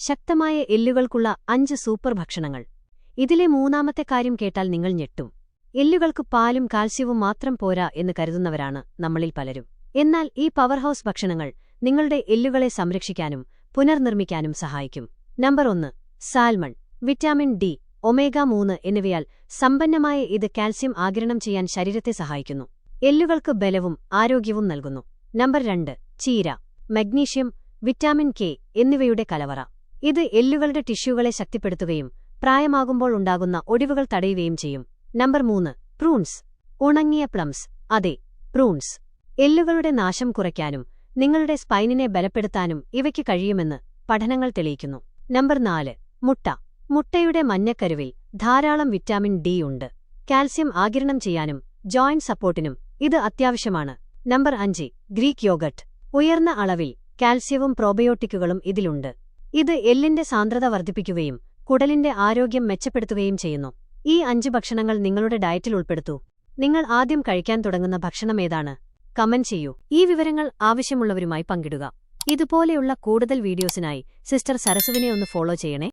ശക്തമായ എല്ലുകൾക്കുള്ള അഞ്ച് സൂപ്പർ ഭക്ഷണങ്ങൾ ഇതിലെ മൂന്നാമത്തെ കാര്യം കേട്ടാൽ നിങ്ങൾ ഞെട്ടും. എല്ലുകൾക്ക് പാലും കാൽസ്യവും മാത്രം പോരാ എന്ന് കരുതുന്നവരാണ് നമ്മളിൽ പലരും. എന്നാൽ ഈ പവർ പവർഹൌസ് ഭക്ഷണങ്ങൾ നിങ്ങളുടെ എല്ലുകളെ സംരക്ഷിക്കാനും പുനർനിർമ്മിക്കാനും സഹായിക്കും. നമ്പർ ഒന്ന് സാൽമൺ വിറ്റാമിൻ ഡി ഒമേഗ മൂന്ന് എന്നിവയാൽ സമ്പന്നമായ ഇത് കാൽസ്യം ആഗിരണം ചെയ്യാൻ ശരീരത്തെ സഹായിക്കുന്നു. എല്ലുകൾക്ക് ബലവും ആരോഗ്യവും നൽകുന്നു. നമ്പർ രണ്ട് ചീര മഗ്നീഷ്യം വിറ്റാമിൻ കെ എന്നിവയുടെ കലവറ. ഇത് എല്ലുകളുടെ ടിഷ്യൂകളെ ശക്തിപ്പെടുത്തുകയും പ്രായമാകുമ്പോൾ ഉണ്ടാകുന്ന ഒടിവുകൾ തടയുകയും ചെയ്യും. നമ്പർ മൂന്ന് പ്രൂൺസ്. ഉണങ്ങിയ പ്ലംസ്. അതെ പ്രൂൺസ്. എല്ലുകളുടെ നാശം കുറയ്ക്കാനും നിങ്ങളുടെ സ്പൈനിനെ ബലപ്പെടുത്താനും ഇവയ്ക്ക് കഴിയുമെന്ന് പഠനങ്ങൾ തെളിയിക്കുന്നു. നമ്പർ നാല് മുട്ട. മുട്ടയുടെ മഞ്ഞക്കരുവിൽ ധാരാളം വിറ്റാമിൻ ഡി ഉണ്ട്. കാൽസ്യം ആകിരണം ചെയ്യാനും ജോയിന്റ് സപ്പോർട്ടിനും ഇത് അത്യാവശ്യമാണ്. നമ്പർ അഞ്ച് ഗ്രീക്ക് യോഗട്ട് ഉയർന്ന അളവിൽ കാൽസ്യവും പ്രോബയോട്ടിക്കുകളും ഇതിലുണ്ട്. ഇത് എല്ലിന്റെ സാന്ദ്രത വർദ്ധിപ്പിക്കുകയും കുടലിന്റെ ആരോഗ്യം മെച്ചപ്പെടുത്തുകയും ചെയ്യുന്നു. ഈ അഞ്ച് ഭക്ഷണങ്ങൾ നിങ്ങളുടെ ഡയറ്റിൽ ഉൾപ്പെടുത്തൂ. നിങ്ങൾ ആദ്യം കഴിക്കാൻ തുടങ്ങുന്ന ഭക്ഷണമേതാണ് കമന്റ് ചെയ്യൂ. ഈ വിവരങ്ങൾ ആവശ്യമുള്ളവരുമായി പങ്കിടുക. ഇതുപോലെയുള്ള കൂടുതൽ വീഡിയോസിനായി സിസ്റ്റർ സരസുവിനെ ഒന്ന് ഫോളോ ചെയ്യണേ.